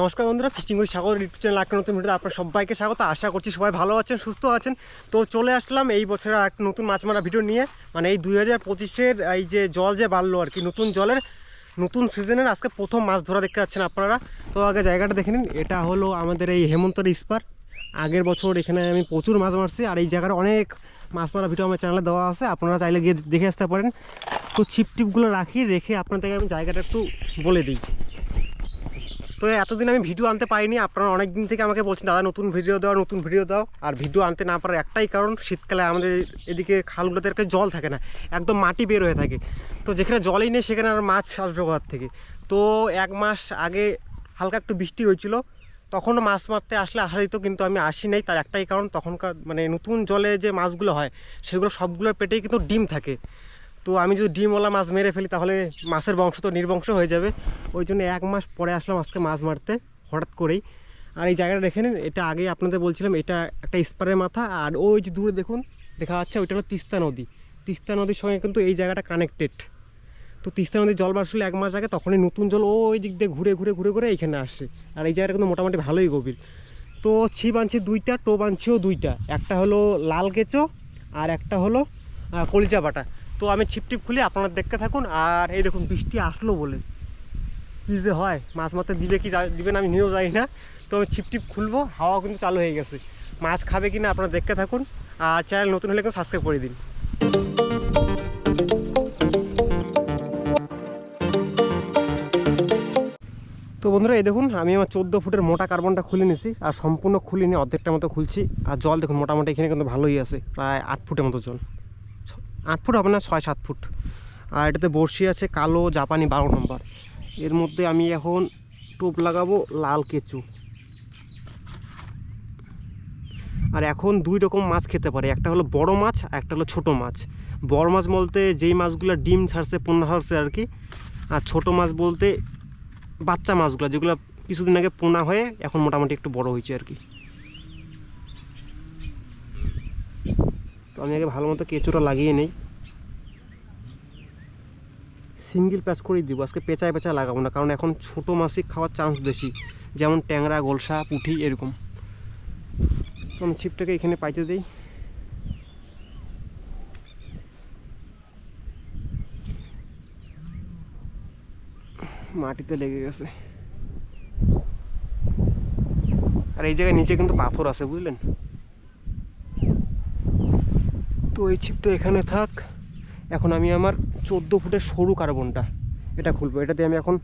নমস্কার বন্ধুরা ফিশিং সাগর YouTube channel একটা নতুন ভিডিও আপনার সবাইকে স্বাগত। আশা করছি সবাই ভালো আছেন, সুস্থ আছেন। তো চলে আসলাম এই বছরের একটা নতুন মাছ মারা ভিডিও নিয়ে। মানে এই দুই হাজার পঁচিশের এই যে জল যে বাড়লো আর কি, নতুন জলের, নতুন সিজনের আজকে প্রথম মাছ ধরা দেখতে পাচ্ছেন আপনারা। তো আগে জায়গাটা দেখে নিন, এটা হলো আমাদের এই হেমন্তর ইস্পার আগের বছর এখানে আমি প্রচুর মাছ মারছি, আর এই জায়গার অনেক মাছ মারা ভিডিও আমার চ্যানেলে দেওয়া আছে, আপনারা চাইলে গিয়ে দেখে আসতে পারেন। তো ছিপ টিপগুলো রাখি, রেখে আপনাদেরকে আমি জায়গাটা একটু বলে দিই। তো এতদিন আমি ভিডিও আনতে পারিনি, আপনারা অনেক দিন থেকে আমাকে বলছেন, দাদা, নতুন ভিডিও দাও, নতুন ভিডিও দাও। আর ভিডিও আনতে না পারার একটাই কারণ, শীতকালে আমাদের এদিকে খালগুলোতে জল থাকে না, একদম মাটি বের হয়ে থাকে। তো যেখানে জলই নেই, সেখানে আর মাছ আসবে কোথার থেকে? তো এক মাস আগে হালকা একটু বৃষ্টি হয়েছিল, তখনও মাছ মারতে আসলে আসা দিত, কিন্তু আমি আসি নাই। তার একটাই কারণ, তখনকার মানে নতুন জলে যে মাছগুলো হয়, সেগুলো সবগুলোর পেটেই কিন্তু ডিম থাকে। তো আমি যদি ডিমওয়ালা মাছ মেরে ফেলি, তাহলে মাছের বংশ তো নির্বংশ হয়ে যাবে। ওই জন্য এক মাস পরে আসলাম আজকে মাছ মারতে, হঠাৎ করেই। আর এই জায়গাটা দেখে নিন, এটা আগে আপনাদের বলছিলাম, এটা একটা স্পারের মাথা। আর ওই যে দূরে দেখুন, দেখা যাচ্ছে ওইটা হলো তিস্তা নদী। তিস্তা নদীর সঙ্গে কিন্তু এই জায়গাটা কানেক্টেড তো তিস্তা নদীর জল বাড়ছিল এক মাস আগে, তখনই নতুন জল ওই দিক দিয়ে ঘুরে ঘুরে ঘুরে ঘুরে এইখানে আসছে আর এই জায়গাটা কিন্তু মোটামুটি ভালোই গভীর। তো ছিপ আনছি দুইটা টোপ আনছিও দুইটা। একটা হলো লাল কেঁচো, আর একটা হলো কলিজা বাটা। তো আমি ছিপ টিপ খুলি, আপনারা দেখতে থাকুন। আর এই দেখুন, বৃষ্টি আসলো বলে। কী যে হয়, মাছ মারতে দিবে কি দিবে না, আমি নিয়েও যাই না। তো আমি ছিপ টিপ খুলবো, হাওয়া কিন্তু চালু হয়ে গেছে। মাছ খাবে কি না আপনারা দেখতে থাকুন। আর চ্যানেল নতুন হলে কিন্তু সাবস্ক্রাইব করে দিন। তো বন্ধুরা, এই দেখুন, আমি আমার চোদ্দ ফুটের মোটা কার্বনটা খুলে নিয়েছি আর সম্পূর্ণ খুলিনি, অর্ধেকটা মতো খুলছি। আর জল দেখুন, মোটামুটি এখানে কিন্তু ভালোই আছে, প্রায় আট ফুটের মতো জল। আট ফুট হবে না, ছয়, সাত ফুট। আর এটাতে বড়শি আছে, কালো জাপানি বারো নম্বর। এর মধ্যে আমি এখন টোপ লাগাবো লাল কেঁচু। আর এখন দুই রকম মাছ খেতে পারে। একটা হলো বড় মাছ, আর একটা হলো ছোট মাছ। বড় মাছ বলতে যেই মাছগুলো ডিম ছাড়ছে, পোনা ছাড়ছে আর কি, আর ছোট মাছ বলতে বাচ্চা মাছগুলো, যেগুলো কিছুদিন আগে পোনা হয়ে এখন মোটামুটি একটু বড় হয়েছে আর কি। তো আমি আগে ভালো মতো কেঁচুটা লাগিয়ে নেই। সিঙ্গেল প্যাচ করেই দিব, আজকে পেঁচায় পেঁচা লাগাবো না, কারণ এখন ছোটো মাছই খাওয়ার চান্স বেশি, যেমন ট্যাংরা, গোলসা পুঁটি এরকম। তো আমি ছিপটাকে এখানে পাইতে দিই। মাটিতে লেগে গেছে। আর এই জায়গায় নিচে কিন্তু পাথর আছে, বুঝলেন? তো এই ছিপটা এখানে থাক। এখন আমি আমার চোদ্দ ফুটের সরু কার্বনটা এটা খুলবো। এটাতে আমি এখন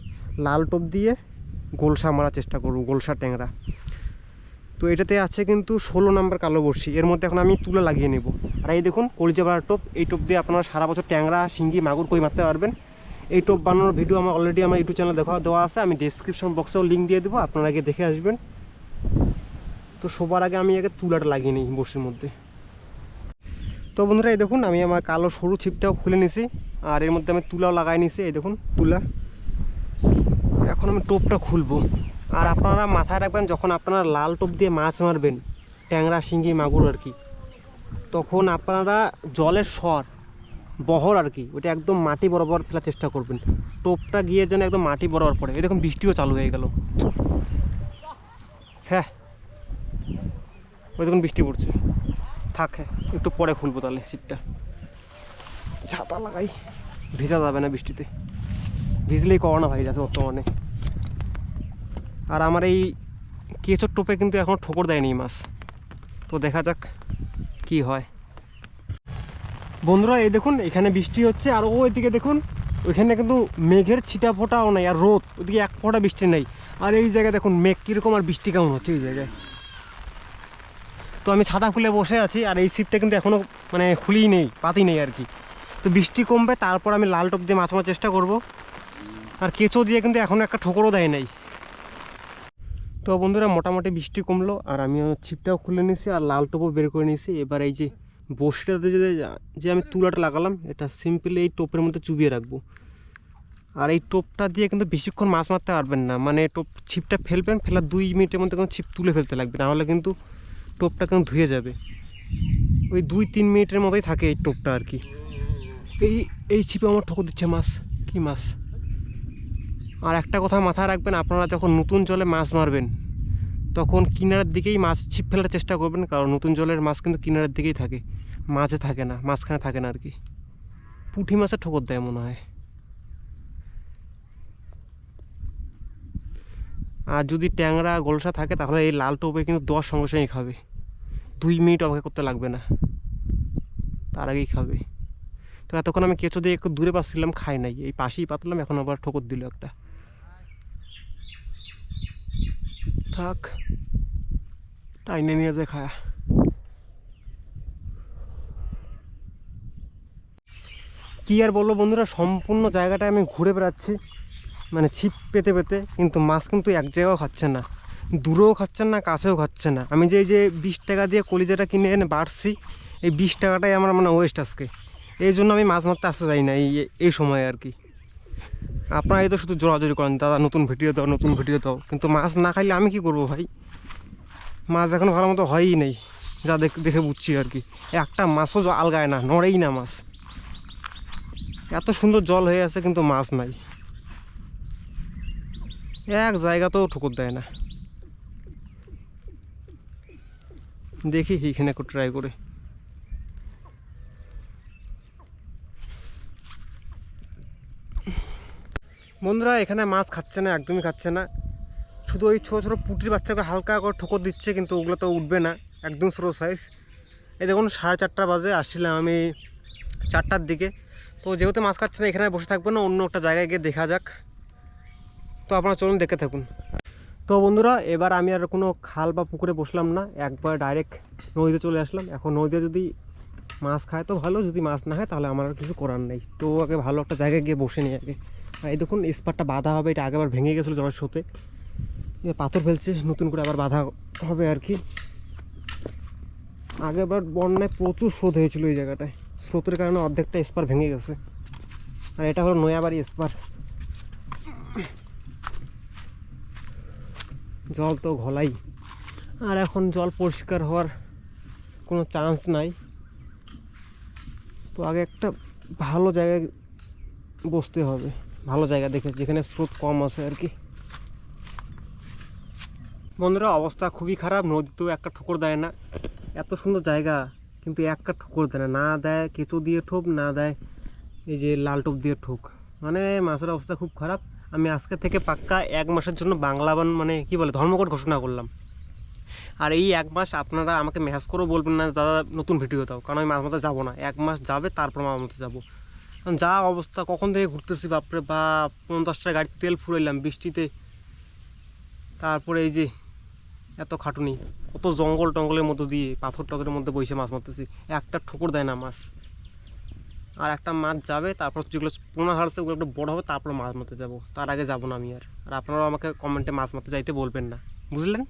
লাল টোপ দিয়ে গোলসা মারার চেষ্টা করব, গোলসা ট্যাংরা। তো এটাতে আছে কিন্তু ষোলো নাম্বার কালো বড়শি। এর মধ্যে এখন আমি তুলে লাগিয়ে নেব। আর এই দেখুন, কলিজা বাড়ার টোপ। এই টোপ দিয়ে আপনারা সারা বছর ট্যাংরা, শিঙ্গি, মাগুর, কই মারতে পারবেন। এই টোপ বানানোর ভিডিও আমার অলরেডি আমার ইউটিউব চ্যানেল দেখা দেওয়া আছে। আমি ডিসক্রিপশন বক্সেও লিঙ্ক দিয়ে দেবো। আপনারা আগে দেখে আসবেন। তো সবার আগে আমি আগে তুলাটা লাগিয়ে নিই বড়শির মধ্যে। তো বন্ধুরা, এই দেখুন, আমি আমার কালো সরু ছিপটাও খুলে নিছি, আর এর মধ্যে আমি তুলাও লাগাই নিছি, এই দেখুন, তুলা। এখন আমি টোপটা খুলবো। আর আপনারা মাথায় রাখবেন, যখন আপনারা লাল টোপ দিয়ে মাছ মারবেন, ট্যাংরা শিঙ্গি মাগুর আর কি, তখন আপনারা জলের স্বর বহর আর কি ওটা একদম মাটি বরাবর ফেলার চেষ্টা করবেন। টোপটা গিয়ে যেন একদম মাটি বরাবর পড়ে। দেখুন, বৃষ্টিও চালু হয়ে গেল। হ্যাঁ। ওই দেখুন, বৃষ্টি পড়ছে। থাক। একটু পরে খুলবো তাহলে সিটটা ছাতা লাগাই। ভিজা যাবে না বৃষ্টিতে। ভিজলেই করোনা ভাইরাস বর্তমানে। আর আমার এই কেঁচোর টোপে কিন্তু এখনও ঠোকর দেয়নি মাছ। তো দেখা যাক কি হয়। বন্ধুরা, এই দেখুন, এখানে বৃষ্টি হচ্ছে, আর ওইদিকে দেখুন, ওইখানে কিন্তু মেঘের ছিটা ফোটাও নাই, আর রোদ। ওইদিকে এক ফোঁটা বৃষ্টি নেই। আর এই জায়গায় দেখুন, মেঘ কীরকম আর বৃষ্টি কেমন হচ্ছে এই জায়গায়। তো আমি ছাতা খুলে বসে আছি আর এই সিটটা কিন্তু এখনও মানে খুলেই নেই, পাতি নেই আর কি। তো বৃষ্টি কমবে, তারপর আমি লাল টপ দিয়ে মাছ মারার চেষ্টা করব। আর কেঁচো দিয়ে কিন্তু এখনও একটা ঠোকরও দেয় নাই। তো বন্ধুরা, মোটামুটি বৃষ্টি কমলো আর আমি ছিপটাও খুলে নিয়েছি আর লাল টোপও বের করে নিয়েছি। এবার এই যে বসিটাতে যে যে আমি তুলাটা লাগালাম, এটা সিম্পলি এই টোপের মধ্যে চুবিয়ে রাখব। আর এই টোপটা দিয়ে কিন্তু বেশিক্ষণ মাছ মারতে পারবেন না। মানে টোপ ছিপটা ফেলবেন, ফেলার দুই মিনিটের মধ্যে কিন্তু ছিপ তুলে ফেলতে লাগবে। নাহলে কিন্তু টোপটা কিন্তু ধুয়ে যাবে? ওই দুই তিন মিনিটের মতোই থাকে এই টোপটা আর কি। এই এই ছিপে আমার ঠোকর দিচ্ছে মাছ, কি মাছ? আর একটা কথা মাথায় রাখবেন, আপনারা যখন নতুন জলে মাছ মারবেন, তখন কিনারের দিকেই মাছ ছিপ ফেলার চেষ্টা করবেন, কারণ নতুন জলের মাছ কিন্তু কিনারের দিকেই থাকে, মাঝে থাকে না, মাঝখানে থাকে না আর কি। পুঁটি মাছের ঠোকর দেয় মনে হয়। আর যদি ট্যাংরা, গোলসা থাকে, তাহলে এই লাল টোপে কিন্তু দশ সঙ্গে সঙ্গে খাবে। দুই মিনিট অপেক্ষা করতে লাগবে না। তার আগেই খাবে। তো এতক্ষণ আমি কেঁচো দিয়ে একটু দূরে পাচ্ছিলাম, খাই নাই। এই পাশেই পাতলাম, এখন আবার ঠোকর দিল একটা। থাক টাইনে নিয়ে যায় খায়া কি আর বলব বন্ধুরা, সম্পূর্ণ জায়গাটা আমি ঘুরে বেড়াচ্ছি। মানে ছিপ পেতে পেতে, কিন্তু মাছ কিন্তু এক জায়গাও খাচ্ছে না। দূরেও খাচ্ছে না, কাছেও খাচ্ছে না। আমি যে এই যে বিশ টাকা দিয়ে কলিজাটা কিনে এনে বাড়ছি, এই বিশ টাকাটাই আমার মানে ওয়েস্ট আজকে। এই জন্য আমি মাছ মারতে আসতে যাই না, এই এই সময় আর কি। আপনারা এই তো শুধু জোরাজোরি করেন, দাদা, নতুন ভিডিও দাও, নতুন ভিডিও দাও। কিন্তু মাছ না খাইলে আমি কি করব ভাই? মাছ এখন ভালো মতো হয়ই নেই, যা দেখ, দেখে বুঝছি আর কি। একটা মাছও আলগায় না, নড়েই না মাছ। এত সুন্দর জল হয়ে আছে, কিন্তু মাছ নাই। এক জায়গাতেও ঠুকুর দেয় না। দেখি, এইখানে একটু ট্রাই করে। বন্ধুরা, এখানে মাছ খাচ্ছে না, একদমই খাচ্ছে না। শুধু ওই ছোটো ছোটো পুটির বাচ্চাকে হালকা করে ঠোকর দিচ্ছে, কিন্তু ওগুলো তো উঠবে না, একদম ছোটো সাইজ এই দেখুন, সাড়ে চারটা বাজে, আসছিলাম আমি চারটার দিকে। তো যেহেতু মাছ খাচ্ছে না, এখানে বসে থাকব না, অন্য একটা জায়গায় গিয়ে দেখা যাক। তো আপনারা চলুন দেখে থাকুন। তো বন্ধুরা, এবার আমি আর কোনো খাল বা পুকুরে বসলাম না। একবার ডাইরেক্ট নদীতে চলে আসলাম। এখন নদীতে যদি মাছ খায় তো ভালো, যদি মাছ না খায় তাহলে আমার আর কিছু করার নেই। তো আগে ভালো একটা জায়গায় গিয়ে বসে নিই আগে। আর এই দেখুন স্পারটা বাঁধা হবে, এটা আগেবার ভেঙে গেছিল জলের স্রোতে পাথর ফেলছে, নতুন করে আবার বাঁধা হবে আর কি। আগেবার বন্যায় প্রচুর স্রোত হয়েছিল এই জায়গাটায়। স্রোতের কারণে অর্ধেকটা স্পার ভেঙে গেছে। আর এটা হলো নয়াবাড়ি স্পার জল তো ঘলাই। আর এখন জল পরিষ্কার হওয়ার কোনো চান্স নাই। তো আগে একটা ভালো জায়গায় বসতে হবে। ভালো জায়গা দেখে, যেখানে স্রোত কম আছে আর কি। বন্ধুরা, অবস্থা খুবই খারাপ। নদীতেও একটা ঠোকর দেয় না। এত সুন্দর জায়গা, কিন্তু একটা ঠোকর দেয় না। না দেয় কেঁচো দিয়ে ঠোক না দেয় এই যে লাল টোপ দিয়ে ঠোক। মানে মাছের অবস্থা খুব খারাপ। আমি আজকে থেকে পাক্কা এক মাসের জন্য বাংলা বান মানে কি বলে, ধর্মঘট ঘোষণা করলাম। আর এই এক মাস আপনারা আমাকে মেসেজ করেও বলবেন না, দাদা, নতুন ভিডিও দাও। কারণ আমি মাছ মাথা যাব না। এক মাস যাবে, তারপর মাছ মাথা যাব। কারণ যা অবস্থা, কখন থেকে ঘুরতেছি, বাপরে বা পঞ্চাশটা গাড়ির তেল ফুরাইলাম বৃষ্টিতে। তারপরে এই যে এত খাটুনি, কত জঙ্গল টঙ্গলের মধ্যে দিয়ে পাথর টথরের মধ্যে বসে মাছ মারতেছি। একটা ঠোকর দেয় না মাছ। আর একটা মাছ যাবে, তারপর যেগুলো পোনা হারছে ওগুলো একটু বড়ো হবে, তারপর মাছ মারতে যাব। তার আগে যাব না আমি আর। আর আপনারাও আমাকে কমেন্টে মাছ মারতে যাইতে বলবেন না। বুঝলেন?